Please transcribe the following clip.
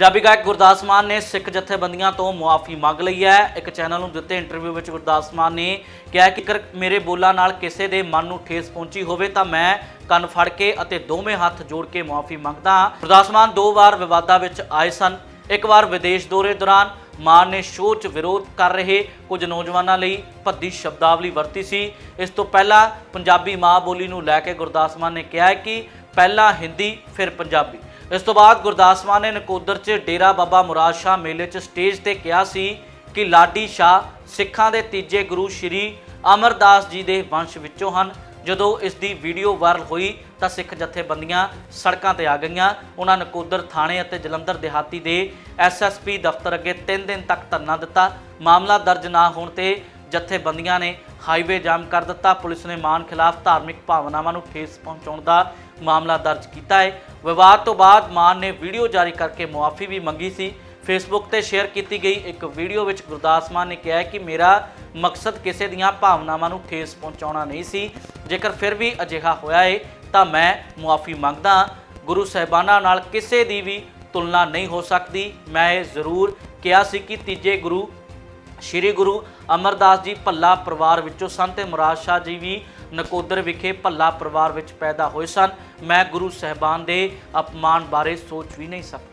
ਪੰਜਾਬੀ ਗਾਇਕ ਗੁਰਦਾਸ ਮਾਨ ਨੇ ਸਿੱਖ ਜਥੇਬੰਦੀਆਂ ਤੋਂ ਮੁਆਫੀ ਮੰਗ ਲਈ ਹੈ। ਇੱਕ ਚੈਨਲ ਨੂੰ ਦਿੱਤੇ ਇੰਟਰਵਿਊ ਵਿੱਚ ਗੁਰਦਾਸ ਮਾਨ ਨੇ ਕਿਹਾ ਕਿ ਅਗਰ ਮੇਰੇ ਬੋਲਾਂ ਨਾਲ ਕਿਸੇ ਦੇ ਮਨ ਨੂੰ ਠੇਸ ਪਹੁੰਚੀ ਹੋਵੇ ਤਾਂ ਮੈਂ ਕੰਨ ਫੜ ਕੇ ਅਤੇ ਦੋਵੇਂ ਹੱਥ ਜੋੜ ਕੇ ਮੁਆਫੀ ਮੰਗਦਾ ਹਾਂ। ਗੁਰਦਾਸ ਮਾਨ ਦੋ ਵਾਰ ਵਿਵਾਦਾਂ ਵਿੱਚ ਆਏ ਸਨ। ਇੱਕ ਵਾਰ ਵਿਦੇਸ਼ ਦੌਰੇ ਦੌਰਾਨ ਮਾਨ ਨੇ ਸ਼ੋਅ 'ਚ ਵਿਰੋਧ ਕਰ ਰਹੇ ਕੁਝ ਨੌਜਵਾਨਾਂ ਲਈ ਭੱਦੀ ਸ਼ਬਦਾਵਲੀ ਵਰਤੀ ਸੀ। ਇਸ ਤੋਂ ਪਹਿਲਾਂ ਪੰਜਾਬੀ ਮਾਂ ਬੋਲੀ ਨੂੰ ਲੈ ਕੇ ਗੁਰਦਾਸ ਮਾਨ ਨੇ ਕਿਹਾ ਕਿ ਪਹਿਲਾਂ ਹਿੰਦੀ, ਫਿਰ ਪੰਜਾਬੀ। ਇਸ ਤੋਂ ਬਾਅਦ ਗੁਰਦਾਸ ਮਾਨ ਨੇ ਨਕੋਦਰ 'ਚ ਡੇਰਾ ਬਾਬਾ ਮੁਰਾਦ ਸ਼ਾਹ ਮੇਲੇ 'ਚ ਸਟੇਜ ਤੇ ਕਿਹਾ ਸੀ ਕਿ ਲਾਡੀ ਸ਼ਾਹ ਸਿੱਖਾਂ ਦੇ ਤੀਜੇ ਗੁਰੂ ਸ਼੍ਰੀ ਅਮਰਦਾਸ ਜੀ ਦੇ ਵੰਸ਼ ਵਿੱਚੋਂ ਹਨ। ਜਦੋਂ ਇਸ ਦੀ ਵੀਡੀਓ ਵਾਇਰਲ ਹੋਈ ਤਾਂ ਸਿੱਖ ਜਥੇਬੰਦੀਆਂ ਸੜਕਾਂ ਤੇ ਆ ਗਈਆਂ। ਉਹਨਾਂ ਨਕੋਦਰ ਥਾਣੇ ਅਤੇ ਜਲੰਧਰ ਦਿਹਾਤੀ ਦੇ ਐਸਐਸਪੀ ਦਫ਼ਤਰ ਅੱਗੇ 3 ਦਿਨ ਤੱਕ ਧਰਨਾ ਦਿੱਤਾ। ਮਾਮਲਾ ਦਰਜ ਨਾ ਹੋਣ ਤੇ ਜਥੇਬੰਦੀਆਂ ਨੇ ਹਾਈਵੇ ਜਾਮ ਕਰ ਦਿੱਤਾ। ਪੁਲਿਸ ਨੇ ਮਾਨ ਖਿਲਾਫ ਧਾਰਮਿਕ ਭਾਵਨਾਵਾਂ ਨੂੰ ਠੇਸ ਪਹੁੰਚਾਉਣ ਦਾ ਮਾਮਲਾ ਦਰਜ ਕੀਤਾ ਹੈ। ਵਿਵਾਦ ਤੋਂ ਬਾਅਦ ਮਾਨ ਨੇ ਵੀਡੀਓ ਜਾਰੀ ਕਰਕੇ ਮੁਆਫੀ ਵੀ ਮੰਗੀ ਸੀ। ਫੇਸਬੁੱਕ ਤੇ ਸ਼ੇਅਰ ਕੀਤੀ ਗਈ ਇੱਕ ਵੀਡੀਓ ਵਿੱਚ ਗੁਰਦਾਸ ਮਾਨ ਨੇ ਕਿਹਾ ਕਿ ਮੇਰਾ ਮਕਸਦ ਕਿਸੇ ਦੀਆਂ ਭਾਵਨਾਵਾਂ ਨੂੰ ਠੇਸ ਪਹੁੰਚਾਉਣਾ ਨਹੀਂ ਸੀ। ਜੇਕਰ ਫਿਰ ਵੀ ਅਜਿਹਾ ਹੋਇਆ ਹੈ ਤਾਂ ਮੈਂ ਮੁਆਫੀ ਮੰਗਦਾ ਗੁਰੂ ਸਾਹਿਬਾਨਾਂ ਨਾਲ ਕਿਸੇ ਦੀ ਵੀ ਤੁਲਨਾ ਨਹੀਂ ਹੋ ਸਕਦੀ। ਮੈਂ ਇਹ ਜ਼ਰੂਰ ਕਿਹਾ ਸੀ ਕਿ ਤੀਜੇ ਗੁਰੂ, ਸ਼੍ਰੀ ਗੁਰੂ ਅਮਰਦਾਸ ਜੀ ਭੱਲਾ ਪਰਿਵਾਰ ਵਿੱਚੋਂ ਸਨ ਤੇ ਮੁਰਾਦ ਸ਼ਾਹ ਜੀ ਵੀ ਨਕੋਦਰ ਵਿਖੇ ਭੱਲਾ ਪਰਿਵਾਰ ਵਿੱਚ ਪੈਦਾ ਹੋਏ ਸਨ। ਮੈਂ ਗੁਰੂ ਸਾਹਿਬਾਨ ਦੇ ਅਪਮਾਨ ਬਾਰੇ ਸੋਚ ਵੀ ਨਹੀਂ ਸਕਦਾ।